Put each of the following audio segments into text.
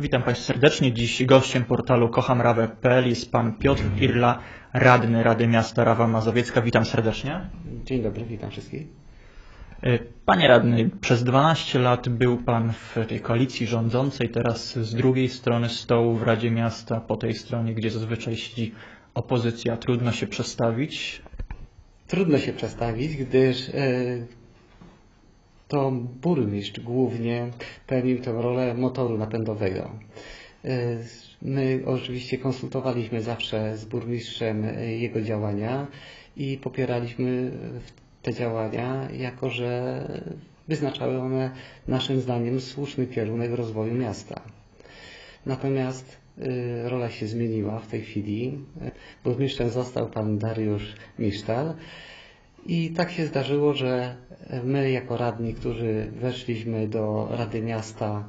Witam Państwa serdecznie. Dziś gościem portalu kochamrawę.pl jest Pan Piotr Pirla, radny Rady Miasta Rawa Mazowiecka. Witam serdecznie. Dzień dobry, witam wszystkich. E, Panie radny, przez 12 lat był Pan w tej koalicji rządzącej, teraz z drugiej strony stołu w Radzie Miasta, po tej stronie, gdzie zazwyczaj siedzi opozycja. Trudno się przestawić. Trudno się przestawić, gdyż e, to burmistrz głównie pełnił tę rolę motoru napędowego. E, My oczywiście konsultowaliśmy zawsze z burmistrzem e, jego działania i popieraliśmy te działania, jako że wyznaczały one naszym zdaniem słuszny kierunek rozwoju miasta. Natomiast y, rola się zmieniła w tej chwili. Burmistrzem został pan Dariusz Misztal. I tak się zdarzyło, że my jako radni, którzy weszliśmy do Rady Miasta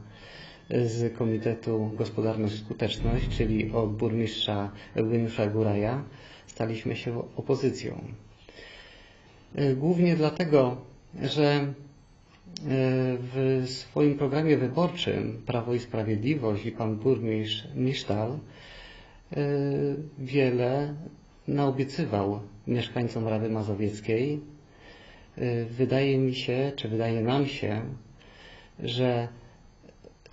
z Komitetu Gospodarność Skuteczność, czyli od burmistrza Eugeniusza Góraja, staliśmy się opozycją. Głównie dlatego, że y, w swoim programie wyborczym Prawo i Sprawiedliwość i pan burmistrz Misztal y, wiele naobiecywał mieszkańcom Rady Mazowieckiej. Y, Wydaje mi się, czy wydaje nam się, że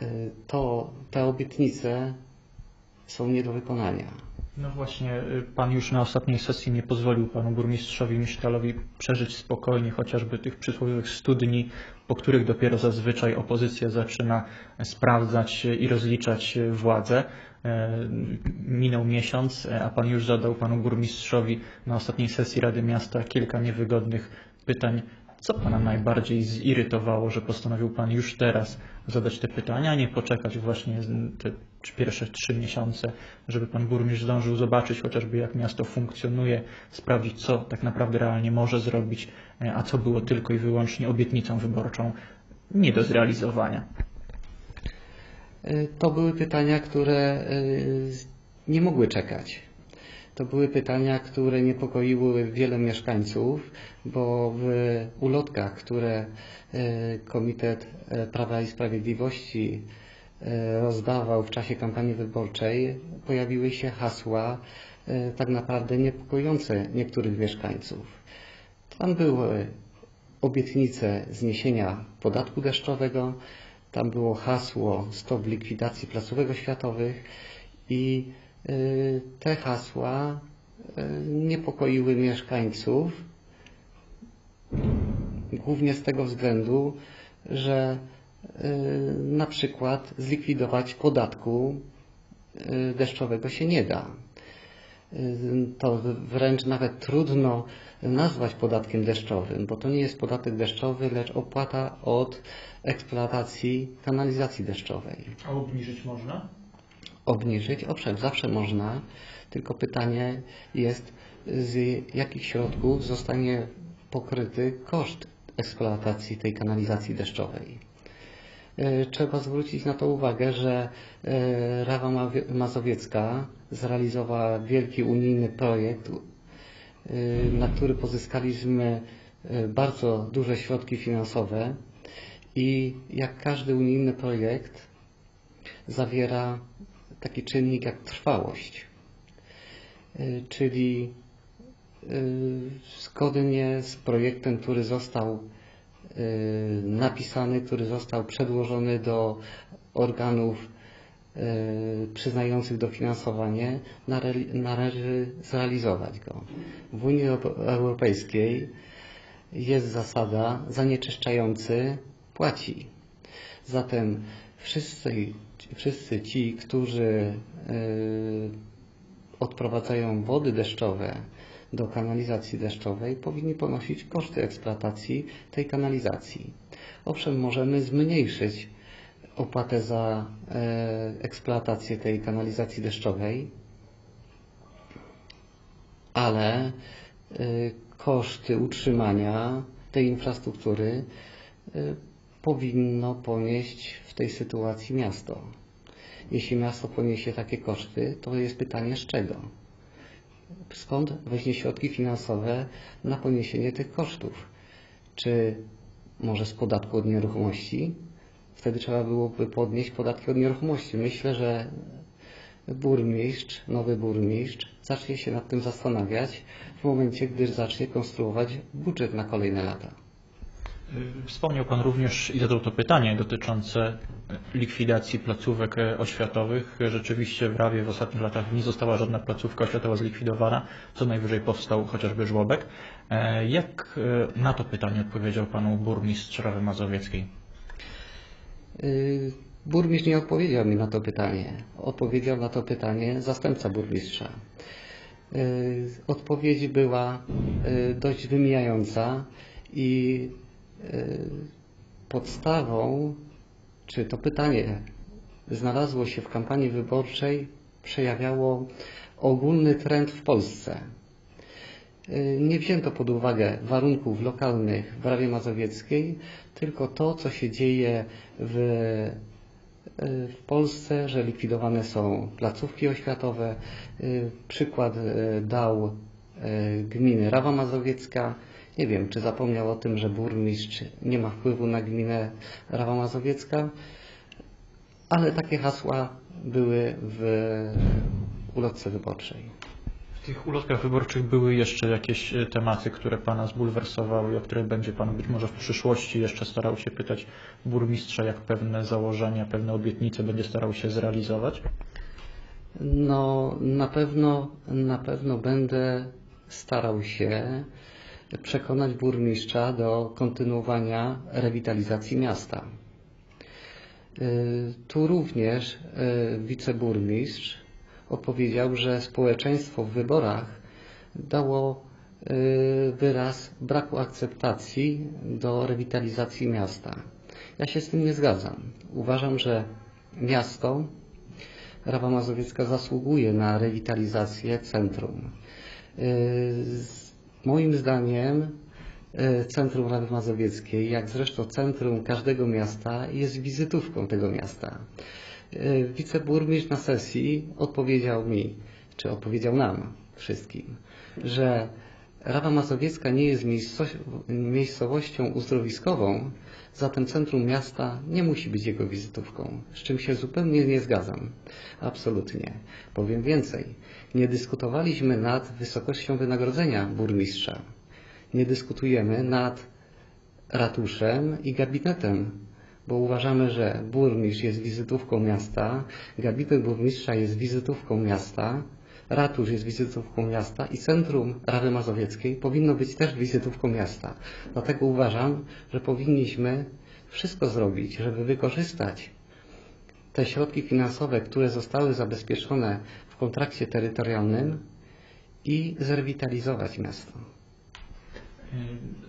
y, to, te obietnice są nie do wykonania. No właśnie, y, Pan już na ostatniej sesji nie pozwolił Panu Burmistrzowi Misztalowi przeżyć spokojnie chociażby tych przysłowiowych 100 dni, po których dopiero zazwyczaj opozycja zaczyna sprawdzać i rozliczać władzę. E, Minął miesiąc, e, a Pan już zadał Panu Burmistrzowi na ostatniej sesji Rady Miasta kilka niewygodnych pytań. Co Pana najbardziej zirytowało, że postanowił Pan już teraz zadać te pytania, a nie poczekać właśnie te tr- pierwsze trzy miesiące, żeby Pan Burmistrz zdążył zobaczyć chociażby jak miasto funkcjonuje, sprawdzić co tak naprawdę realnie może zrobić, e, a co było tylko i wyłącznie obietnicą wyborczą nie do zrealizowania. Y, To były pytania, które y, nie mogły czekać. To były pytania, które niepokoiły wiele mieszkańców, bo w ulotkach, które Komitet Prawa i Sprawiedliwości rozdawał w czasie kampanii wyborczej, pojawiły się hasła y, tak naprawdę niepokojące niektórych mieszkańców. Tam były obietnice zniesienia podatku deszczowego, tam było hasło stop likwidacji placówek oświatowych i y, te hasła niepokoiły mieszkańców, głównie z tego względu, że na przykład zlikwidować podatku y, deszczowego się nie da. Y, To wręcz nawet trudno nazwać podatkiem deszczowym, bo to nie jest podatek deszczowy, lecz opłata od eksploatacji kanalizacji deszczowej. A obniżyć można? Obniżyć, owszem, zawsze można, tylko pytanie jest, z jakich środków zostanie pokryty koszt eksploatacji tej kanalizacji deszczowej. E, Trzeba zwrócić na to uwagę, że e, Rawa Mazowiecka zrealizowała wielki unijny projekt, e, na który pozyskaliśmy bardzo duże środki finansowe i jak każdy unijny projekt zawiera taki czynnik jak trwałość, czyli zgodnie z projektem, który został napisany, który został przedłożony do organów e, przyznających dofinansowanie, należy zrealizować go. W Unii Euro- Europejskiej jest zasada zanieczyszczający płaci. Zatem wszyscy, wszyscy ci, którzy e, odprowadzają wody deszczowe do kanalizacji deszczowej, powinni ponosić koszty eksploatacji tej kanalizacji. Owszem, możemy zmniejszyć opłatę za e, eksploatację tej kanalizacji deszczowej, ale e, koszty utrzymania tej infrastruktury e, powinno ponieść w tej sytuacji miasto. Jeśli miasto poniesie takie koszty, to jest pytanie z czego? Skąd weźmie środki finansowe na poniesienie tych kosztów? Czy może z podatku od nieruchomości? Wtedy trzeba byłoby podnieść podatki od nieruchomości. Myślę, że burmistrz, nowy burmistrz zacznie się nad tym zastanawiać w momencie, gdy zacznie konstruować budżet na kolejne lata. Wspomniał Pan również i zadał to pytanie dotyczące likwidacji placówek e, oświatowych. Rzeczywiście w Rawie w ostatnich latach nie została żadna placówka oświatowa zlikwidowana, co najwyżej powstał chociażby żłobek. E, Jak e, na to pytanie odpowiedział Panu burmistrz Rawy Mazowieckiej? Burmistrz nie odpowiedział mi na to pytanie. Odpowiedział na to pytanie zastępca burmistrza. Odpowiedź była dość wymijająca i podstawą, czy to pytanie znalazło się w kampanii wyborczej, przejawiało ogólny trend w Polsce. Y, Nie wzięto pod uwagę warunków lokalnych w Rawie Mazowieckiej, tylko to, co się dzieje w, y, w Polsce, że likwidowane są placówki oświatowe. Y, Przykład dał gminy Rawa Mazowiecka. Nie wiem, czy zapomniał o tym, że burmistrz nie ma wpływu na gminę Rawa Mazowiecka, ale takie hasła były w ulotce wyborczej. W tych ulotkach wyborczych były jeszcze jakieś e, tematy, które Pana zbulwersowały, o które będzie Pan być może w przyszłości jeszcze starał się pytać burmistrza, jak pewne założenia, pewne obietnice będzie starał się zrealizować? No, na pewno, na pewno będę starał się przekonać burmistrza do kontynuowania rewitalizacji miasta. Y, Tu również y, wiceburmistrz odpowiedział, że społeczeństwo w wyborach dało y, wyraz braku akceptacji do rewitalizacji miasta. Ja się z tym nie zgadzam. Uważam, że miasto Rawa Mazowiecka zasługuje na rewitalizację centrum. Moim zdaniem yy, centrum Rawy Mazowieckiej, jak zresztą centrum każdego miasta, jest wizytówką tego miasta. Yy, Wiceburmistrz na sesji odpowiedział mi, czy odpowiedział nam wszystkim, że Rawa Mazowiecka nie jest miejsco- miejscowością uzdrowiskową, zatem centrum miasta nie musi być jego wizytówką, z czym się zupełnie nie zgadzam. Absolutnie. Powiem więcej. Nie dyskutowaliśmy nad wysokością wynagrodzenia burmistrza. Nie dyskutujemy nad ratuszem i gabinetem, bo uważamy, że burmistrz jest wizytówką miasta, gabinet burmistrza jest wizytówką miasta, ratusz jest wizytówką miasta i centrum Rawy Mazowieckiej powinno być też wizytówką miasta. Dlatego uważam, że powinniśmy wszystko zrobić, żeby wykorzystać te środki finansowe, które zostały zabezpieczone w kontrakcie terytorialnym i zrewitalizować miasto.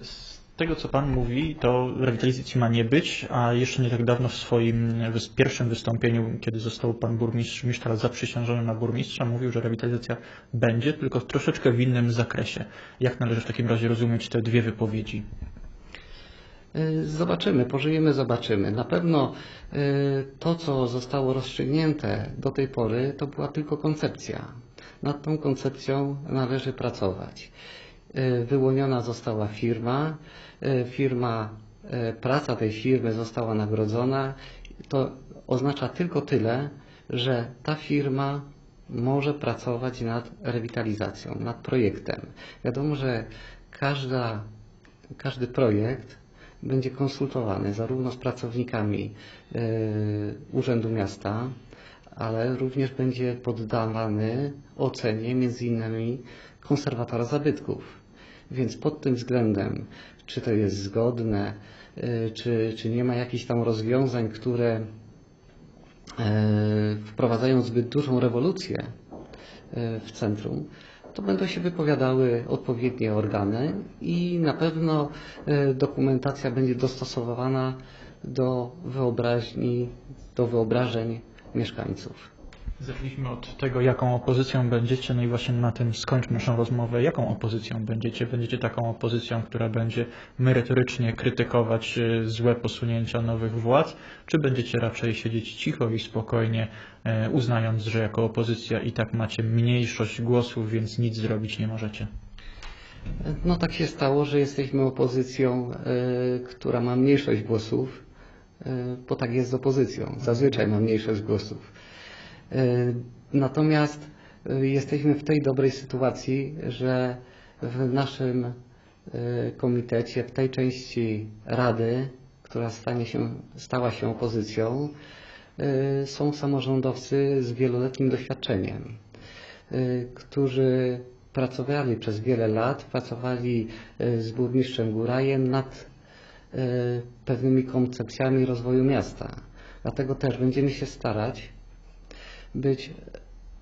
Z tego, co Pan mówi, to rewitalizacji ma nie być, a jeszcze nie tak dawno w swoim pierwszym wystąpieniu, kiedy został Pan burmistrz Misztal zaprzysiężony na burmistrza, mówił, że rewitalizacja będzie, tylko troszeczkę w innym zakresie. Jak należy w takim razie rozumieć te dwie wypowiedzi? Y, Zobaczymy, pożyjemy, zobaczymy. Na pewno y, to, co zostało rozstrzygnięte do tej pory, to była tylko koncepcja. Nad tą koncepcją należy pracować. Y, Wyłoniona została firma, y, firma, y, praca tej firmy została nagrodzona. To oznacza tylko tyle, że ta firma może pracować nad rewitalizacją, nad projektem. Wiadomo, że każda, każdy projekt będzie konsultowany zarówno z pracownikami e, Urzędu Miasta, ale również będzie poddawany ocenie między innymi konserwatora zabytków. Więc pod tym względem, czy to jest zgodne, e, czy, czy nie ma jakichś tam rozwiązań, które e, wprowadzają zbyt dużą rewolucję e, w centrum, to będą się wypowiadały odpowiednie organy i na pewno dokumentacja będzie dostosowana do wyobraźni, do wyobrażeń mieszkańców. Zaczęliśmy od tego, jaką opozycją będziecie, no i właśnie na tym skończmy naszą rozmowę. Jaką opozycją będziecie? Będziecie taką opozycją, która będzie merytorycznie krytykować e, złe posunięcia nowych władz, czy będziecie raczej siedzieć cicho i spokojnie, e, uznając, że jako opozycja i tak macie mniejszość głosów, więc nic zrobić nie możecie? No tak się stało, że jesteśmy opozycją, e, która ma mniejszość głosów bo tak jest z opozycją. Zazwyczaj ma mniejszość głosów. E, Natomiast e, jesteśmy w tej dobrej sytuacji, że w naszym e, komitecie, w tej części Rady, która stanie się, stała się opozycją, są samorządowcy z wieloletnim doświadczeniem, którzy pracowali przez wiele lat, pracowali z burmistrzem Górajem nad pewnymi koncepcjami rozwoju miasta. Dlatego też będziemy się starać być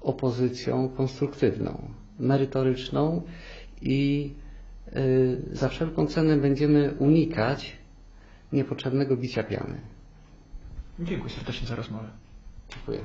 opozycją konstruktywną, merytoryczną i y, za wszelką cenę będziemy unikać niepotrzebnego bicia piany. Dziękuję serdecznie za rozmowę. Dziękuję.